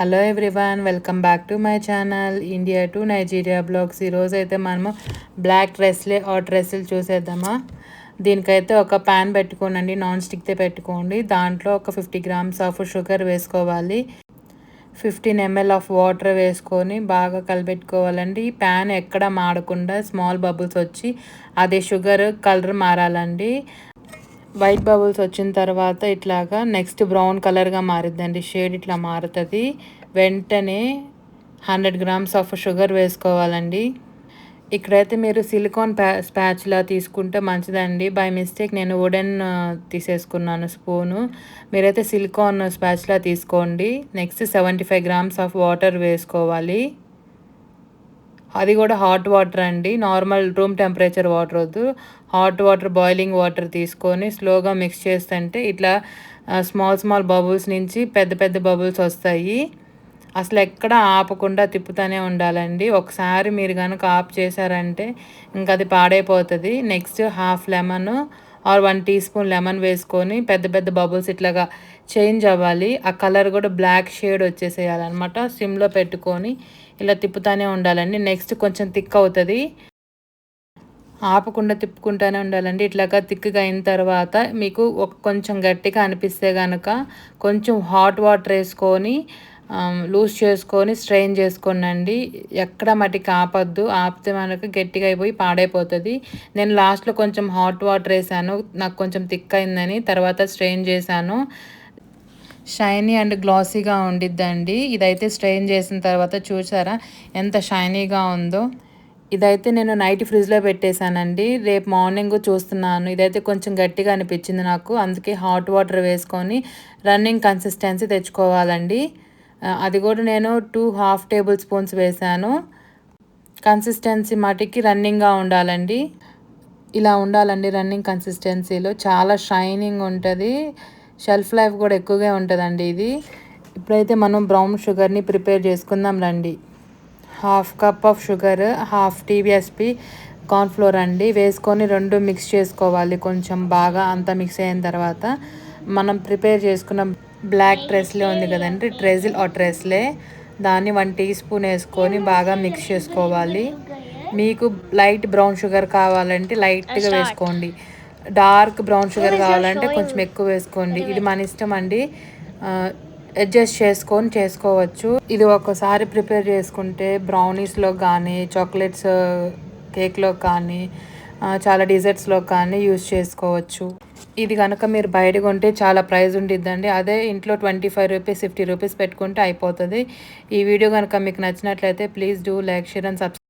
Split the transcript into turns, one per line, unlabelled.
Hello everyone welcome back to my channel India to Nigeria blogs ఈరోజు అయితే మనము black డ్రెస్లే ఆ డ్రెస్సులు చూసేద్దామా? దీనికైతే ఒక ప్యాన్ పెట్టుకోనండి నాన్ స్టిక్తే పెట్టుకోండి. దాంట్లో ఒక ఫిఫ్టీ గ్రామ్స్ ఆఫ్ షుగర్ వేసుకోవాలి. ఫిఫ్టీన్ ఎంఎల్ ఆఫ్ వాటర్ వేసుకొని బాగా కలిపెట్టుకోవాలండి. ఈ ప్యాన్ ఎక్కడ మాడకుండా స్మాల్ బబుల్స్ వచ్చి అదే షుగర్ కలర్ మారాలండి. వైట్ బబుల్స్ వచ్చిన తర్వాత ఇట్లాగా నెక్స్ట్ బ్రౌన్ కలర్గా మారిద్దండి. షేడ్ ఇట్లా మారుతుంది. వెంటనే హండ్రెడ్ గ్రామ్స్ ఆఫ్ షుగర్ వేసుకోవాలండి. ఇక్కడైతే మీరు సిలికాన్ ప్యా స్పాచ్లా తీసుకుంటే మంచిదండి. బై మిస్టేక్ నేను వుడెన్ తీసేసుకున్నాను స్పూను మీరైతే సిలికాన్ స్పాచ్లా తీసుకోండి. Next seventy five grams of water వేసుకోవాలి. అది కూడా హాట్ వాటర్ అండి. నార్మల్ రూమ్ టెంపరేచర్ వాటర్ వద్దు. హాట్ వాటర్ బాయిలింగ్ వాటర్ తీసుకొని స్లోగా మిక్స్ చేస్తుంటే ఇట్లా స్మాల్ స్మాల్ బబుల్స్ నుంచి పెద్ద పెద్ద బబుల్స్ వస్తాయి. అసలు ఎక్కడ ఆపకుండా తిప్పుతూనే ఉండాలండి. ఒకసారి మీరు కనుక ఆఫ్ చేశారంటే ఇంకా అది పాడైపోతుంది. Next half lemon or one teaspoon lemon వేసుకొని పెద్ద పెద్ద బబుల్స్ ఇట్లాగా చేంజ్ అవ్వాలి. ఆ కలర్ కూడా బ్లాక్ షేడ్ వచ్చేసేయాలన్నమాట. సిమ్లో పెట్టుకొని ఇలా తిప్పుతూనే ఉండాలండి. నెక్స్ట్ కొంచెం థిక్ అవుతుంది. ఆపకుండా తిప్పుకుంటూనే ఉండాలండి. ఇట్లాగా థిక్గా అయిన తర్వాత మీకు ఒక కొంచెం గట్టిగా అనిపిస్తే కనుక కొంచెం హాట్ వాటర్ వేసుకొని లూజ్ చేసుకొని స్ట్రెయిన్ చేసుకోనండి. ఎక్కడ మట్టికి ఆపద్దు. ఆపితే మనకు గట్టిగా అయిపోయి పాడైపోతుంది. నేను లాస్ట్లో కొంచెం హాట్ వాటర్ వేసాను. నాకు కొంచెం థిక్ అయిందని తర్వాత స్ట్రెయిన్ చేశాను. షైనీ అండ్ గ్లాసీగా ఉండిద్దండి. ఇదైతే స్ట్రెయిన్ చేసిన తర్వాత చూసారా ఎంత షైనీగా ఉందో. ఇదైతే నేను నైట్ ఫ్రిడ్జ్లో పెట్టేశానండి. రేపు మార్నింగ్ చూస్తున్నాను. ఇదైతే కొంచెం గట్టిగా అనిపించింది నాకు. అందుకే హాట్ వాటర్ వేసుకొని రన్నింగ్ కన్సిస్టెన్సీ తెచ్చుకోవాలండి. అది కూడా నేను టూ హాఫ్ టేబుల్ స్పూన్స్ వేశాను. కన్సిస్టెన్సీ మటుకి రన్నింగ్గా ఉండాలండి. ఇలా ఉండాలండి రన్నింగ్ కన్సిస్టెన్సీలో. చాలా షైనింగ్ ఉంటుంది. షెల్ఫ్ లైఫ్ కూడా ఎక్కువగా ఉంటుందండి ఇది. ఇప్పుడైతే మనం బ్రౌన్ షుగర్ని ప్రిపేర్ చేసుకుందాం రండి. Half cup of sugar half tbsp cornflour అండి. వేసుకొని రెండు మిక్స్ చేసుకోవాలి. కొంచెం బాగా అంతా మిక్స్ అయిన తర్వాత మనం ప్రిపేర్ చేసుకున్న బ్లాక్ ట్రెస్లే ఉంది కదండి. ట్రెజిల్ ఆ ట్రెస్లే. దాన్ని వన్ టీ స్పూన్ వేసుకొని బాగా మిక్స్ చేసుకోవాలి. మీకు లైట్ బ్రౌన్ షుగర్ కావాలంటే లైట్గా వేసుకోండి. డార్క్ బ్రౌన్ షుగర్ కావాలంటే కొంచెం ఎక్కువ వేసుకోండి. ఇది మన ఇష్టం అండి. అడ్జస్ట్ చేసుకొని చేసుకోవచ్చు. ఇది ఒకసారి ప్రిపేర్ చేసుకుంటే బ్రౌనీస్లో కానీ చాక్లెట్స్ కేక్లో కానీ చాలా డిజర్ట్స్లో కానీ యూస్ చేసుకోవచ్చు. ఇది కనుక మీరు బయట కొంటే చాలా ప్రైస్ ఉండిద్దండి. అదే ఇంట్లో twenty five rupees fifty rupees పెట్టుకుంటే అయిపోతుంది. ఈ వీడియో కనుక మీకు నచ్చినట్లయితే please do like share and subscribe